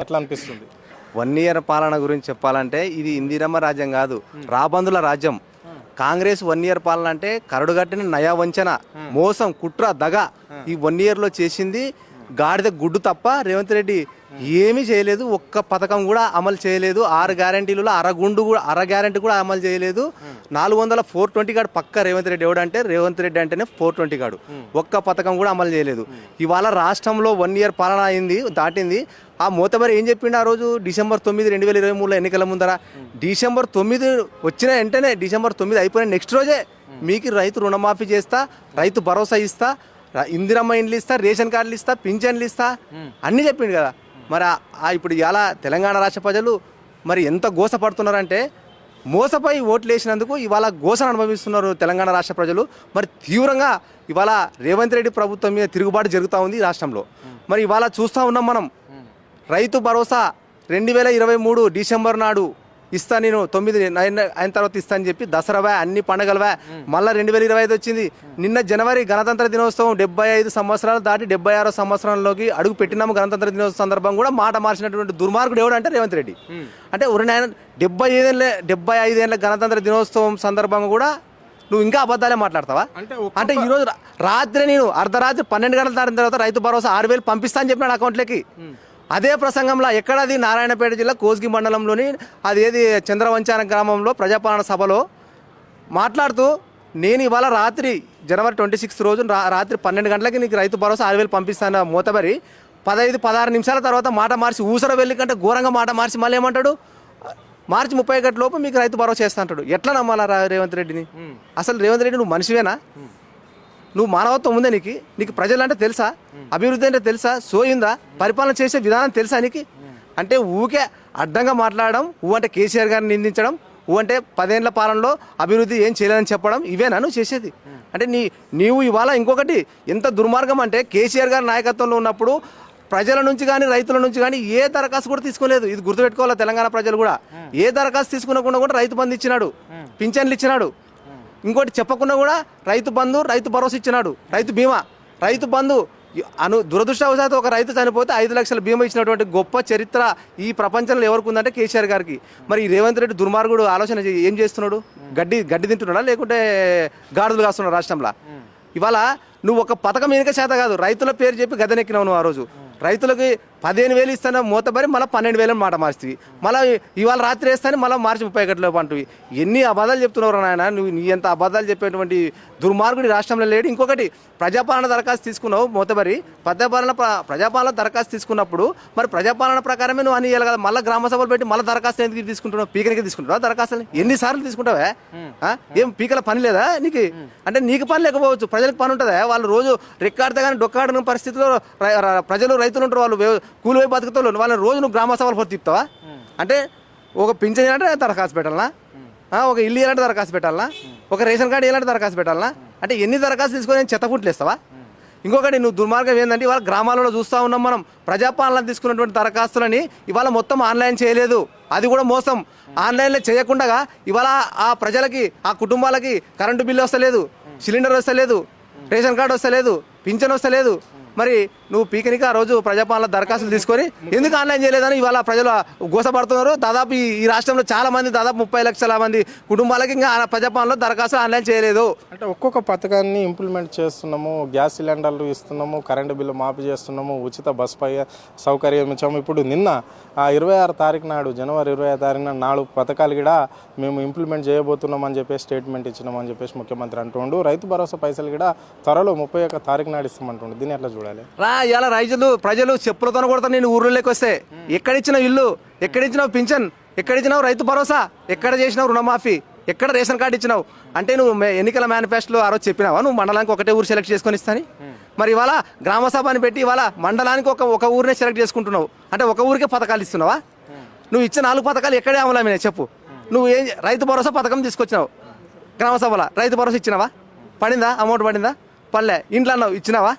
ఎట్లా అనిపిస్తుంది? One year పాలన గురించి చెప్పాలంటే ఇది ఇందిరమ్మ రాజ్యం కాదు రాబందుల రాజ్యం. కాంగ్రెస్ వన్ ఇయర్ పాలన అంటే కరడుగట్టిన నయా వంచన మోసం కుట్ర దగ ఈ వన్ ఇయర్లో చేసింది గాడిద గుడ్డు తప్ప రేవంత్ రెడ్డి ఏమీ చేయలేదు ఒక్క పథకం కూడా అమలు చేయలేదు ఆరు గ్యారంటీలలో అరగుండు కూడా అర గ్యారంటీ కూడా అమలు చేయలేదు. నాలుగు వందల ఫోర్ ట్వంటీ గాడు పక్క రేవంత్ రెడ్డి ఎవడంటే రేవంత్ రెడ్డి అంటేనే ఫోర్ ట్వంటీ గాడు ఒక్క పథకం కూడా అమలు చేయలేదు. ఇవాళ రాష్ట్రంలో వన్ ఇయర్ పాలన అయింది దాటింది. ఆ మూతబరి ఏం చెప్పిండు ఆ రోజు? డిసెంబర్ తొమ్మిది రెండు వేల ఇరవై మూడులో ఎన్నికల ముందర. డిసెంబర్ తొమ్మిది వచ్చిన వెంటనే డిసెంబర్ తొమ్మిది అయిపోయిన నెక్స్ట్ రోజే మీకు రైతు రుణమాఫీ చేస్తా రైతు భరోసా ఇస్తా. ఇందిరమ్మ ఇండ్లు ఇస్తా రేషన్ కార్డులు ఇస్తా పింఛన్లు ఇస్తా అన్నీ చెప్పిండు కదా. మరి ఇప్పుడు ఇలా తెలంగాణ రాష్ట్ర ప్రజలు మరి ఎంత గోసపడుతున్నారంటే మోసపై ఓట్లు వేసినందుకు ఇవాళ గోసను అనుభవిస్తున్నారు తెలంగాణ రాష్ట్ర ప్రజలు. మరి తీవ్రంగా ఇవాళ రేవంత్ రెడ్డి ప్రభుత్వం మీద తిరుగుబాటు జరుగుతూ ఉంది ఈ రాష్ట్రంలో. మరి ఇవాళ చూస్తూ ఉన్నాం మనం. రైతు భరోసా రెండు వేల ఇరవై మూడు డిసెంబర్ నాడు ఇస్తా నేను తొమ్మిది అయిన తర్వాత ఇస్తా అని చెప్పి దసరావా అన్ని పండగలవా. మళ్ళీ రెండు వేల ఇరవై ఐదు వచ్చింది. నిన్న జనవరి గణతంత్ర దినోత్సవం డెబ్బై ఐదు సంవత్సరాలు దాటి డెబ్బై ఆరో సంవత్సరంలోకి అడుగు పెట్టినాము గణతంత్ర దినోత్సవం సందర్భం కూడా మాట మార్చినటువంటి దుర్మార్గుడు ఎవడు అంటే రేవంత్ రెడ్డి. అంటే ఒక నాయన డెబ్బై ఐదేళ్ళ డెబ్బై ఐదేళ్ళ గణతంత్ర దినోత్సవం సందర్భంగా కూడా నువ్వు ఇంకా అబద్ధాలే మాట్లాడతావా? అంటే అంటే ఈ రోజు రా- రాత్రి నేను అర్ధరాత్రి పన్నెండు గంటల దాటిన తర్వాత రైతు భరోసా ఆరు వేలు పంపిస్తా అని చెప్పినాడు అకౌంట్లోకి. అదే ప్రసంగంలో ఎక్కడది? నారాయణపేట జిల్లా కోస్గి మండలంలోని అది ఏది చంద్రవంచాన గ్రామంలో ప్రజాపాలన సభలో మాట్లాడుతూ నేను ఇవాళ రాత్రి జనవరి ట్వంటీ సిక్స్త్ రోజు రా- రాత్రి పన్నెండు గంటలకి నీకు రైతు భరోసా ఆరు వేలు పంపిస్తాను మూతబరి. పదహైదు పదహారు నిమిషాల తర్వాత మాట మార్చి ఊసర వెళ్ళి కంటే ఘోరంగా మాట మార్చి మళ్ళీ ఏమంటాడు? మార్చి ముప్పై గంటల లోపు మీకు రైతు భరోసా చేస్తా అంటాడు. ఎట్లా నమ్మాలా రేవంత్ రెడ్డిని? అసలు రేవంత్ రెడ్డి నువ్వు మనిషివేనా? నువ్వు మానవత్వం ఉందా నీకు? నీకు ప్రజలంటే తెలుసా? అభివృద్ధి అంటే తెలుసా? సోయిందా? పరిపాలన చేసే విధానం తెలుసా నీకు? అంటే ఊకే అడ్డంగా మాట్లాడడం ఊ అంటే కేసీఆర్ గారిని నిందించడం ఊ అంటే పదేళ్ళ పాలనలో అభివృద్ధి ఏం చేయలేదని చెప్పడం ఇవేనా నువ్వు చేసేది? అంటే నీ నీవు ఇవాళ ఇంకొకటి ఎంత దుర్మార్గం అంటే కేసీఆర్ గారి నాయకత్వంలో ఉన్నప్పుడు ప్రజల నుంచి కానీ రైతుల నుంచి కానీ ఏ దరఖాస్తు కూడా తీసుకోలేదు. ఇది గుర్తుపెట్టుకోవాలి తెలంగాణ ప్రజలు కూడా? ఏ దరఖాస్తు తీసుకునకుండా కూడా రైతు బంధు ఇచ్చినాడు. పింఛన్లు ఇచ్చినాడు. ఇంకోటి చెప్పకుండా కూడా రైతు బంధు రైతు భరోసా ఇచ్చినాడు. రైతు బీమా. రైతు బంధు అను దురదృష్టవశాత్తు ఒక రైతు చనిపోతే ఐదు లక్షల బీమా ఇచ్చినటువంటి గొప్ప చరిత్ర ఈ ప్రపంచంలో ఎవరికి ఉందంటే కేసీఆర్ గారికి. మరి ఈ రేవంత్ రెడ్డి దుర్మార్గుడు ఆలోచన ఏం చేస్తున్నాడు? గడ్డి గడ్డి తింటున్నాడా? లేకుంటే గాడులు కాస్తున్నాడు రాష్ట్రంలో? ఇవాళ నువ్వు ఒక పథకం వెనుక చేత కాదు రైతుల పేరు చెప్పి గదనెక్కినావు నువ్వు ఆ రోజు. రైతులకి పదిహేను వేలు ఇస్తాను మూతబరి మళ్ళీ పన్నెండు వేలు మాట మార్చివి మళ్ళీ ఇవాళ రాత్రి వేస్తాను మళ్ళీ మార్చి ముప్పై గంటలకు అంటువి. ఎన్ని అబద్ధాలు చెప్తున్నావు నాయన? నువ్వు నీ ఎంత అబద్ధాలు చెప్పేటువంటి దుర్మార్గుడి రాష్ట్రంలో లేడు. ఇంకొకటి ప్రజాపాలన దరఖాస్తు తీసుకున్నావు మూతబరి ప్రజాపాలన ప్ర- ప్రజాపాలన దరఖాస్తు తీసుకున్నప్పుడు మరి ప్రజాపాలన ప్రకారమే నువ్వు అని ఇవ్వాలి కదా. మళ్ళీ గ్రామ సభలు పెట్టి మళ్ళీ దరఖాస్తు ఎందుకు తీసుకుంటున్నావు? పీకనికి తీసుకుంటున్నావు దరఖాస్తులు ఎన్నిసార్లు తీసుకుంటావా? ఆ? ఏం పీకల పని లేదా నీకు? అంటే నీకు పని లేకపోవచ్చు. ప్రజలకు పని ఉంటుందా? వాళ్ళు రోజు రెక్కాడితే కానీ డొక్కాడిన పరిస్థితిలో రై- ప్రజలు రైతులు ఉంటారు వాళ్ళు. వే- కూలి పోయి బతుకుతారు వాళ్ళని రోజు నువ్వు గ్రామ సభలు పోతే తిప్పుతావా? అంటే ఒక పింఛన్ ఇవ్వాలంటే దరఖాస్తు పెట్టాలనా? ఆ, ఒక ఇల్లు ఇవ్వాలంటే దరఖాస్తు పెట్టాలనా? ఒక రేషన్ కార్డు ఇవ్వాలంటే దరఖాస్తు పెట్టాలనా? అంటే ఎన్ని దరఖాస్తు తీసుకొని చెత్తకుంట్లు ఇస్తావా ఇంకొకటి నువ్వు దుర్మార్గం ఏంటంటే ఇవాళ గ్రామాలలో చూస్తూ ఉన్నాం మనం. ప్రజాపాలన తీసుకున్నటువంటి దరఖాస్తులని ఇవాళ మొత్తం ఆన్లైన్ చేయలేదు. అది కూడా మోసం. ఆన్లైన్లో చేయకుండా ఇవాళ ఆ ప్రజలకి ఆ కుటుంబాలకి కరెంటు బిల్లు వస్తలేదు. సిలిండర్ వస్తలేదు. రేషన్ కార్డు వస్తలేదు. పింఛన్ వస్తలేదు. మరి నువ్వు పీకనిక ఆ రోజు ప్రజాపాలన దరఖాస్తులు తీసుకొని ఎందుకు ఆన్లైన్ చేయలేదని ఇవాళ ప్రజలు గోసపడుతున్నారు. దాదాపు ఈ రాష్ట్రంలో చాలా మంది దాదాపు ముప్పై లక్షల మంది కుటుంబాలకి ఇంకా ఆ ప్రజాపాలనలో దరఖాస్తులు ఆన్లైన్ చేయలేదు. అంటే ఒక్కొక్క పథకాన్ని ఇంప్లిమెంట్ చేస్తున్నాము గ్యాస్ సిలిండర్లు ఇస్తున్నాము కరెంటు బిల్లు మాఫీ చేస్తున్నాము ఉచిత బస్ పై సౌకర్యం ఇచ్చాము. ఇప్పుడు నిన్న ఆ ఇరవై ఆరు తారీఖు నాడు జనవరి ఇరవై ఆరు తారీఖు నాడు నాలుగు పథకాలు కూడా మేము ఇంప్లిమెంట్ చేయబోతున్నాం అని చెప్పేసి స్టేట్మెంట్ ఇచ్చినామని చెప్పేసి ముఖ్యమంత్రి అంటుండు. రైతు భరోసా పైసలు కూడా త్వరలో ముప్పై ఒక్క తారీఖు నాడు ఇస్తామంటుండు. దీన్ని ఎట్లా చూడాలి. రా ఇవాళ రైతులు ప్రజలు చెప్పులతో కొడతారు నేను ఊర్లోకి వస్తే. ఎక్కడిచ్చినావు ఇల్లు ఎక్కడిచ్చినావు పింఛన్ ఎక్కడిచ్చినావు రైతు భరోసా ఎక్కడ చేసినావు రుణమాఫీ ఎక్కడ రేషన్ కార్డు ఇచ్చినావు. అంటే నువ్వు ఎన్నికల మేనిఫెస్టోలో ఆ రోజు చెప్పినావా? నువ్వు మండలానికి ఒకటే ఊరు సెలెక్ట్ చేసుకొని ఇస్తాని? మరి ఇవాళ గ్రామ సభ అని పెట్టి ఇవాళ మండలానికి ఒక ఒక ఊరినే సెలెక్ట్ చేసుకుంటున్నావు. అంటే ఒక ఊరికే పథకాలు ఇస్తున్నావా? నువ్వు ఇచ్చే నాలుగు పథకాలు ఎక్కడే అమలమైనాయి చెప్పు. నువ్వు ఏం రైతు భరోసా పథకం తీసుకొచ్చినావు. గ్రామ సభలో రైతు భరోసా ఇచ్చినావా? పడిందా? అమౌంట్ పడిందా? పడలే. ఇంట్లో అన్నావు ఇచ్చినావా?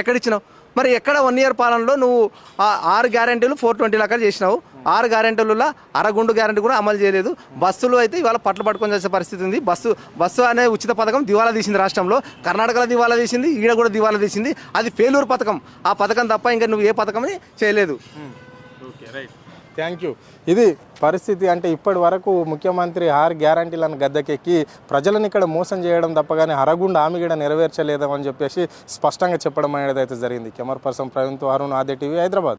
ఎక్కడ ఇచ్చినావు మరి ఎక్కడ వన్ ఇయర్ పాలనలో నువ్వు ఆ ఆరు గ్యారెంటీలు ఫోర్ ట్వంటీ లాగా చేసినావు? ఆరు గ్యారెంటీలలో అరగుండు గ్యారెంటీ కూడా అమలు చేయలేదు. బస్సులు అయితే ఇవాళ పట్లు పట్టుకొని చేసే పరిస్థితి ఉంది. బస్సు బస్సు అనే ఉచిత పథకం దివాలా తీసింది రాష్ట్రంలో. కర్ణాటకలో దివాలా తీసింది ఈడ కూడా దివాలా తీసింది. అది ఫెయిల్యూర్ పథకం. ఆ పథకం తప్ప ఇంకా నువ్వు ఏ పథకం చేయలేదు. Hmm. Okay right thank you ఇది పరిస్థితి అంటే ఇప్పటి వరకు ముఖ్యమంత్రి ఆరు గ్యారంటీలను గద్దెకెక్కి ప్రజలను ఇక్కడ మోసం చేయడం తప్ప కానీ హరగుండ హామీ కూడా నెరవేర్చలేదని చెప్పేసి స్పష్టంగా చెప్పడం అనేది అయితే జరిగింది. కెమెరా పర్సన్ ప్రవీణ్తో అరుణ్ ఆదే టీవీ హైదరాబాద్.